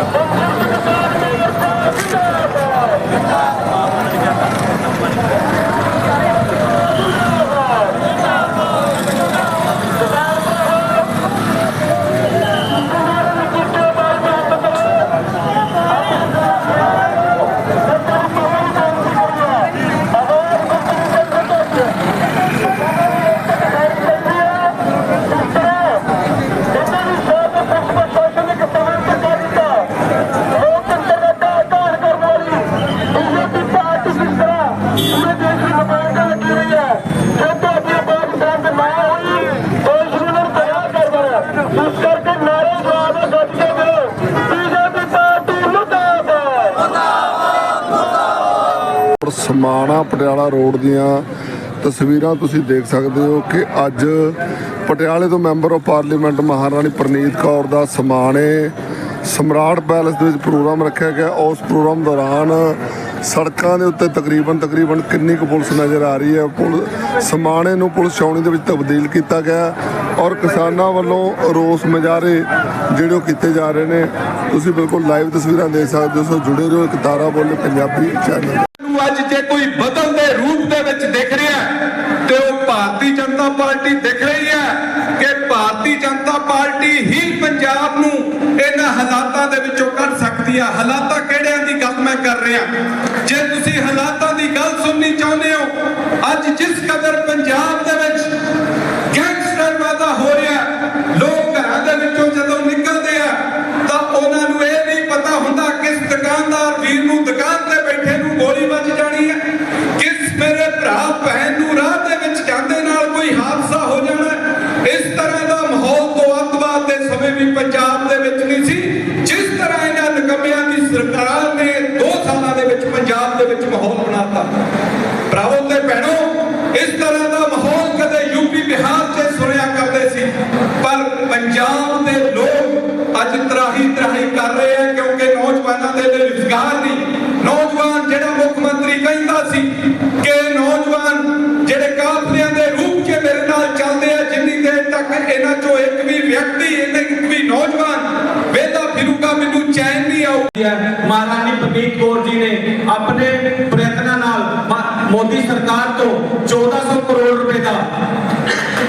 ਇਸ ਔਰ ਪਟਿਆਲਾ ਰੋਡ ਦੀਆਂ ਤਸਵੀਰਾਂ ਤੁਸੀਂ ਦੇਖ ਸਕਦੇ ਹੋ ਕਿ ਅੱਜ ਪਟਿਆਲੇ ਤੋਂ ਮੈਂਬਰ ਆਫ ਪਾਰਲੀਮੈਂਟ ਮਹਾਰਾਣੀ ਪ੍ਰਨੀਤ ਕੌਰ ਦਾ ਸਮਾਣੇ ਸਮਰਾਟ ਪੈਲੇਸ ਦੇ ਵਿੱਚ ਪ੍ਰੋਗਰਾਮ ਰੱਖਿਆ ਗਿਆ। ਉਸ ਪ੍ਰੋਗਰਾਮ ਦੌਰਾਨ ਸੜਕਾਂ ਦੇ ਉੱਤੇ ਤਕਰੀਬਨ ਤਕਰੀਬਨ ਕਿੰਨੀ ਕੁ ਪੁਲਿਸ ਨਜ਼ਰ ਆ ਰਹੀ ਹੈ? ਪੁਲ ਸਮਾਣੇ ਨੂੰ ਪੁਲਿਸ ਛਾਉਣੀ ਦੇ ਵਿੱਚ ਤਬਦੀਲ ਕੀਤਾ ਗਿਆ ਔਰ ਕਿਸਾਨਾਂ ਵੱਲੋਂ ਰੋਸ ਮੁਜ਼ਾਹਰੇ ਜਿਹੜੇ ਉਹ ਕੀਤੇ ਜਾ ਰਹੇ ਨੇ। ਤੁਸੀਂ ਬਿਲਕੁਲ ਲਾਈਵ ਤਸਵੀਰਾਂ ਦੇਖ ਸਕਦੇ ਹੋ ਸੋ ਜੁੜੇ ਰਹੋ ਇੱਕ ਤਾਰਾ ਬੋਲੇ ਪੰਜਾਬੀ ਚੈਨਲ ਨੂੰ ਅੱਜ ਜੇ ਕੋਈ ਬਦਲਦੇ ਰੂਪ ਦੇ ਵਿੱਚ ਦਿਖ ਰਿਹਾ ਹੈ, ਤੇ ਉਹ ਭਾਰਤੀ ਜਨਤਾ ਪਾਰਟੀ ਦਿਖ ਰਹੀ ਹੈ ਕਿ ਭਾਰਤੀ ਜਨਤਾ ਪਾਰਟੀ ਹੀ ਪੰਜਾਬ ਨੂੰ ਇਹਨਾਂ ਹਾਲਾਤਾਂ ਦੇ ਵਿੱਚੋਂ ਕੱਢ ਸਕਦੀ ਹੈ। ਹਾਲਾਤਾਂ ਕਿਹੜਿਆਂ ਦੀ ਗੱਲ ਮੈਂ ਕਰ ਰਿਹਾ? ਅੱਜ ਜਿਸ ਕਦਰ ਪੰਜਾਬ ਦੇ ਵਿੱਚ ਗੈਂਗਸਟਰ ਵਾਦਾ ਹੋ ਰਿਹਾ ਲੋਕ ਘਰਾਂ ਦੇ ਵਿੱਚੋਂ ਜਦੋਂ ਨਿਕਲਦੇ ਆ, ਤਾਂ ਉਹਨਾਂ ਨੂੰ ਇਹ ਨਹੀਂ ਪਤਾ ਹੁੰਦਾ ਕਿਸ ਦੁਕਾਨਦਾਰ ਵੀਰ ਨੂੰ ਦੁਕਾਨ ਤੇ ਬੈਠੇ ਨੂੰ ਗੋਲੀ ਵੱਜ ਜਾਣੀ ਹੈ, ਕਿਸ ਮੇਰੇ ਭਰਾ, ਭੈਣ ਨੂੰ ਰਾਹ ਦੇ ਵਿੱਚ ਜਾਂਦੇ ਨਾਲ ਕੋਈ ਹਾਦਸਾ ਹੋ ਜਾਣਾ ਇਸ ਤਰ੍ਹਾਂ ਦਾ ਮਾਹੌਲ ਤੋਂ ਅੱਤਵਾਦ ਦੇ ਸਮੇਂ ਵੀ ਪੰਜਾਬ ਦੇ ਵਿੱਚ ਨਹੀਂ ਸੀ ਜਿਸ ਤਰ੍ਹਾਂ ਇਹਨਾਂ ਨਿਕੰਮਿਆਂ ਦੀ ਸਰਕਾਰ ਨੇ 2 ਸਾਲਾਂ ਦੇ ਵਿੱਚ ਪੰਜਾਬ ਦੇ ਵਿੱਚ ਮਾਹੌਲ ਬਣਾਤਾ ਭਰਾਵੋ ਤੇ ਭੈਣੋ ਇਸ ਤਰ੍ਹਾਂ ਦਾ ਮਾਹੌਲ ਕਦੇ ਯੂਪੀ ਬਿਹਾਰ 'ਚ ਸੁਣਿਆ ਕਰਦੇ ਸੀ ਪਰ ਪੰਜਾਬ ਦੇ ਲੋਕ ਅੱਜ ਤਰਾਹੀ ਤਰਾਹੀ ਕਰ ਰਹੇ ਆ ਕਿਉਂਕਿ ਨੌਜਵਾਨਾਂ ਦੇ ਲਈ ਰੁਜ਼ਗਾਰ ਨਹੀਂ ਨੌਜਵਾਨ ਜਿਹੜਾ ਮੁੱਖ ਮੰਤਰੀ ਕਹਿੰਦਾ ਸੀ ਕਿ ਨੌਜਵਾਨ ਜਿਹੜੇ ਕਾਫਲਿਆਂ ਦੇ ਰੂਪ 'ਚ ਮੇਰੇ ਨਾਲ ਚੱਲਦੇ ਆ, ਜਿੰਨੀ ਦੇਰ ਤੱਕ ਇਹਨਾਂ 'ਚੋਂ ਇੱਕ ਵੀ ਵਿਅਕਤੀ ਇੱਕ ਵੀ ਨੌਜਵਾਨ ਵੇਦਾ ਫਿਰੂਗਾ, ਮੈਨੂੰ ਚੈਨ ਨਹੀਂ ਆਊ ਹੈ, ਮਹਾਰਾਣੀ ਪ੍ਰਦੀਪ ਕੌਰ ਜੀ ਨੇ ਆਪਣੇ ਪ੍ਰਯਤਨਾਂ ਨਾਲ ਮੋਦੀ ਸਰਕਾਰ ਤੋਂ 1400 ਕਰੋੜ ਰੁਪਏ ਦਾ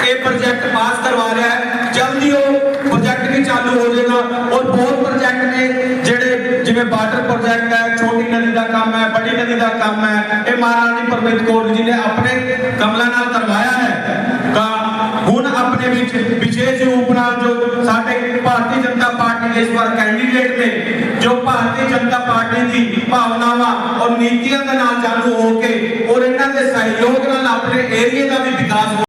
ਇਹ ਪ੍ਰੋਜੈਕਟ ਪਾਸ ਕਰਵਾ ਰਿਹਾ ਹੈ। ਜਲਦੀ ਉਹ ਪ੍ਰੋਜੈਕਟ ਵੀ ਚਾਲੂ ਹੋ ਜਾਏਗਾ ਔਰ ਬਹੁਤ ਪ੍ਰੋਜੈਕਟ ਨੇ ਜਿਹੜੇ ਜਿਵੇਂ ਵਾਟਰ ਪ੍ਰੋਜੈਕਟ ਹੈ, ਛੋਟੀ ਨਦੀ ਦਾ ਕੰਮ ਹੈ ਬੜੀ ਨਦੀ ਦਾ ਕੰਮ ਹੈ, ਇਹ ਮਹਾਰਾਣੀ ਪ੍ਰਨੀਤ ਕੌਰ ਜੀ ਨੇ ਆਪਣੇ ਕਮਲਾਂ ਨਾਲ ਕਰਵਾਇਆ ਹੈ। ਤਾਂ ਹੁਣ ਆਪਣੇ ਵਿੱਚ ਵਿਸ਼ੇਸ਼ ਰੂਪ ਨਾਲ ਜੋ ਸਾਡੇ ਭਾਰਤੀ ਜਨਤਾ ਪਾਰਟੀ ਦੇ ਇਸ ਵਾਰ ਕੈਂਡੀਡੇਟ ਨੇ, ਜੋ ਭਾਰਤੀ ਜਨਤਾ ਪਾਰਟੀ ਦੀ ਭਾਵਨਾਵਾਂ ਔਰ ਨੀਤੀਆਂ ਦੇ ਨਾਲ ਚਾਲੂ ਹੋ ਕੇ ਔਰ ਇਹਨਾਂ ਦੇ ਸਹਿਯੋਗ ਨਾਲ ਆਪਣੇ ਏਰੀਏ ਦਾ ਵੀ ਵਿਕਾਸ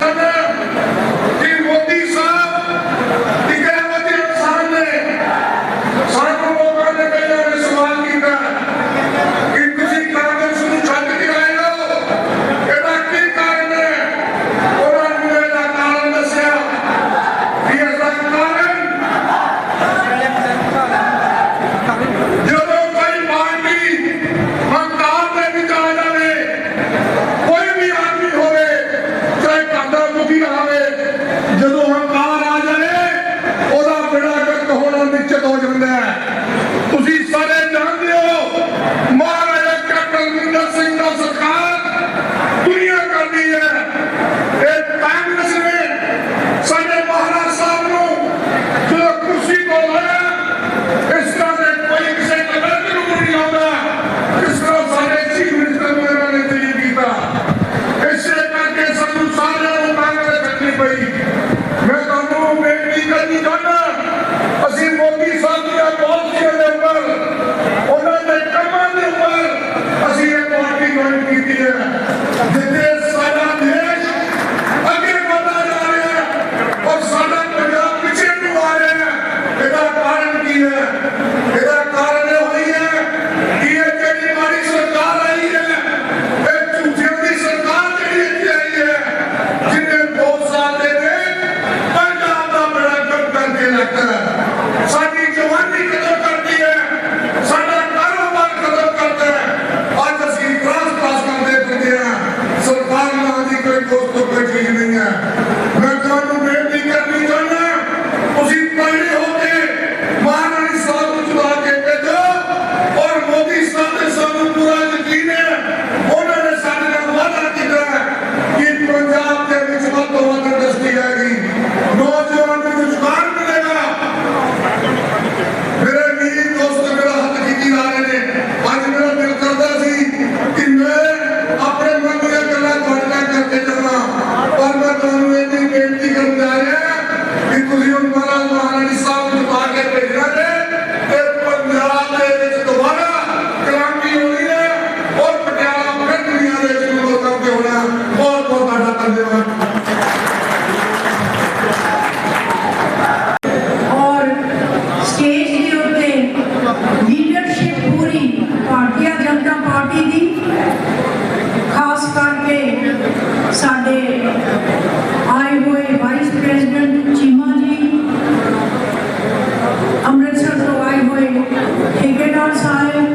ਸਾਡੇ ਆਏ ਹੋਏ ਵਾਈਸ ਪ੍ਰੈਜ਼ੀਡੈਂਟ ਚੀਮਾ ਜੀ, ਅੰਮ੍ਰਿਤਸਰ ਤੋਂ ਆਏ ਹੋਏ ਠੇਕੇਦਾਰ ਸਾਹਿਬ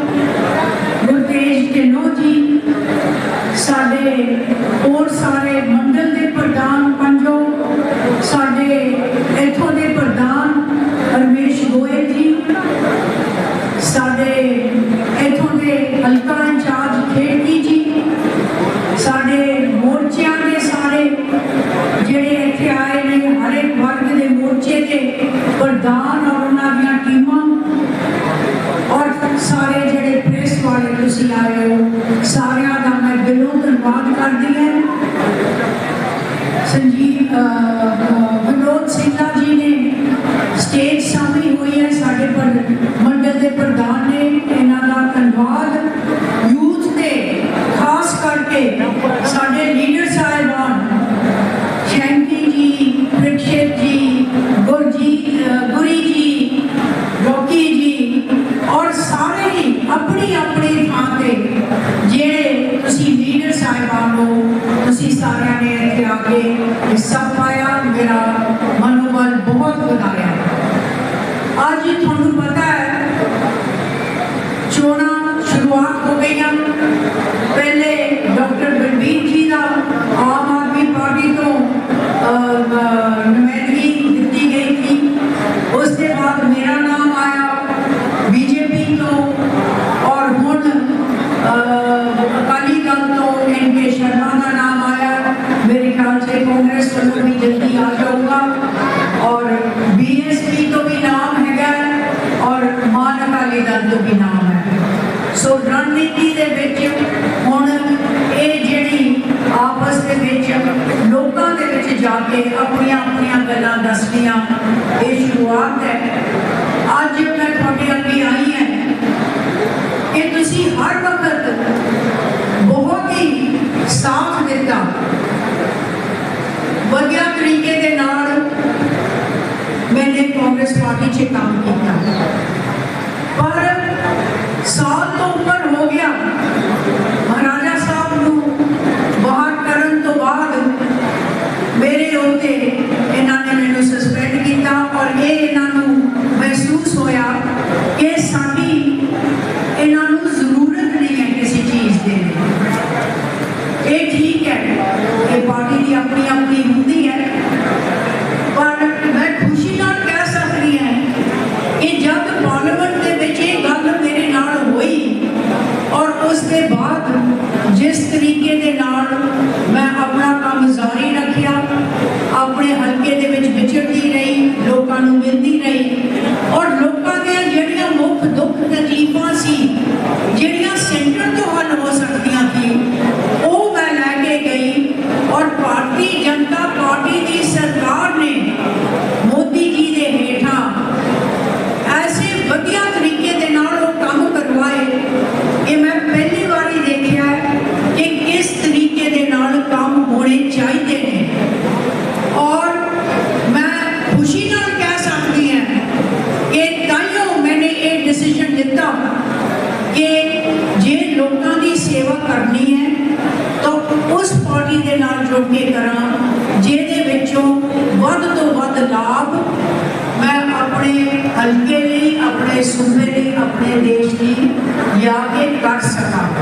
ਗੁਰਤੇਜ ਢਿੱਲੋਂ ਜੀ, ਸਾਡੇ ਹੋਰ ਸਾਰੇ ਮੰਡਲ ਦੇ ਪ੍ਰਧਾਨ ਪੰਜੋ, ਸਾਡੇ ਸਾਰੇ ਜਿਹੜੇ ਪ੍ਰੈਸ ਵਾਲੇ ਤੁਸੀਂ ਆਏ ਹੋ ਸਾਰਿਆਂ ਦਾ ਮੈਂ ਦਿਲੋਂ ਧੰਨਵਾਦ ਕਰਦੀ ਹਾਂ। کروں گا۔ اور بی ایس پی تو بھی نام ہے گیا اور مان اکالی دل تو بھی نام ہے۔ سو رننیتی جی دے وچ ہن اے جڑی آپس دے وچ لوکاں دے وچ جا کے اپنیاں اپنیاں گلاں دسنیاں، اے شروعات ہے۔ Marcia Mara.